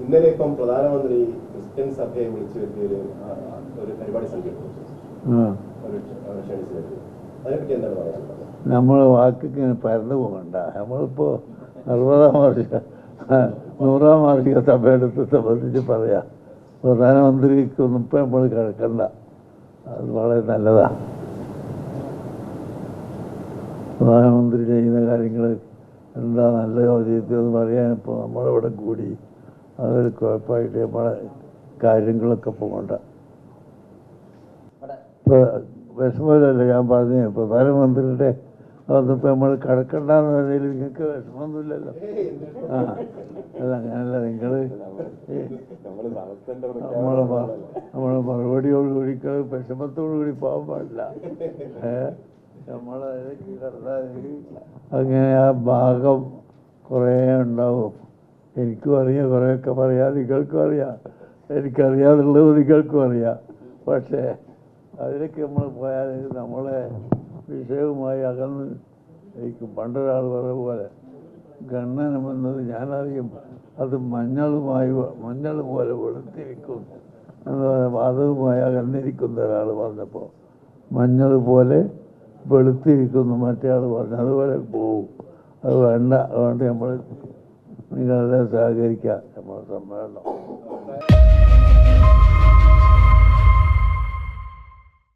ഇന്നലെ ഇപ്പം പ്രധാനമന്ത്രി ക്രിസ്ത്യൻ സഭയെ വിളിച്ചു ഒരു പരിപാടി സംഘടിപ്പിച്ചു. അതിനെപ്പറ്റി എന്താണ് പറയാനുള്ളത് നമ്മൾ വാക്കിക്ക് ഇങ്ങനെ പരന്നു പോകണ്ട. നമ്മളിപ്പോൾ അറുപതാം വാർഷിക നൂറാം വാർഷിക സഭയെടുത്ത് സംബന്ധിച്ച് പറയാം. പ്രധാനമന്ത്രിക്കൊന്നും ഇപ്പം നമ്മൾ കിടക്കണ്ട അത് വളരെ നല്ലതാണ് പ്രധാനമന്ത്രി ചെയ്യുന്ന കാര്യങ്ങൾ എന്താ നല്ല പറയാൻ ഇപ്പോൾ നമ്മളിവിടെ കൂടി അതൊരു കുഴപ്പമായിട്ട് നമ്മളെ കാര്യങ്ങളൊക്കെ പോകണ്ട. ഇപ്പോൾ വിഷമമില്ലല്ലോ ഞാൻ പറഞ്ഞു പ്രധാനമന്ത്രിയുടെ അതിപ്പോൾ നമ്മൾ കിടക്കണ്ടെന്ന് പറഞ്ഞാൽ നിങ്ങൾക്ക് വിഷമമൊന്നുമില്ലല്ലോ. ആ അല്ല അങ്ങനല്ല നിങ്ങൾ നമ്മളെ നമ്മളെ മറുപടിയോട് കൂടി വിഷമത്തോടു കൂടി പോകാൻ പാടില്ല. നമ്മളെ കിടന്നാൽ അങ്ങനെ ആ ഭാഗം കുറേ ഉണ്ടാവും. എനിക്കും അറിയാം കുറേയൊക്കെ പറയാം നിങ്ങൾക്കും അറിയാം. എനിക്കറിയാതുള്ളത് നിങ്ങൾക്കും അറിയാം. പക്ഷേ അതിലൊക്കെ നമ്മൾ പോയാൽ നമ്മളെ വിഷയവുമായി അകന്ന് എനിക്ക് പണ്ടൊരാൾ പറഞ്ഞ പോലെ ഗണ്ണനം എന്നത് ഞാനറിയും അത് മഞ്ഞളുമായി മഞ്ഞൾ പോലെ വെളുത്തിരിക്കും. എന്ന് പറഞ്ഞ വാദവുമായി അകന്നിരിക്കുന്ന ഒരാൾ പറഞ്ഞപ്പോൾ മഞ്ഞൾ പോലെ വെളുത്തിരിക്കുന്നു മറ്റേ ആൾ പറഞ്ഞു. അതുപോലെ പോവും. അത് വേണ്ട അതുകൊണ്ട് നമ്മൾ നിങ്ങളെല്ലാം സഹകരിക്കാം നമ്മുടെ സമ്മേളനം.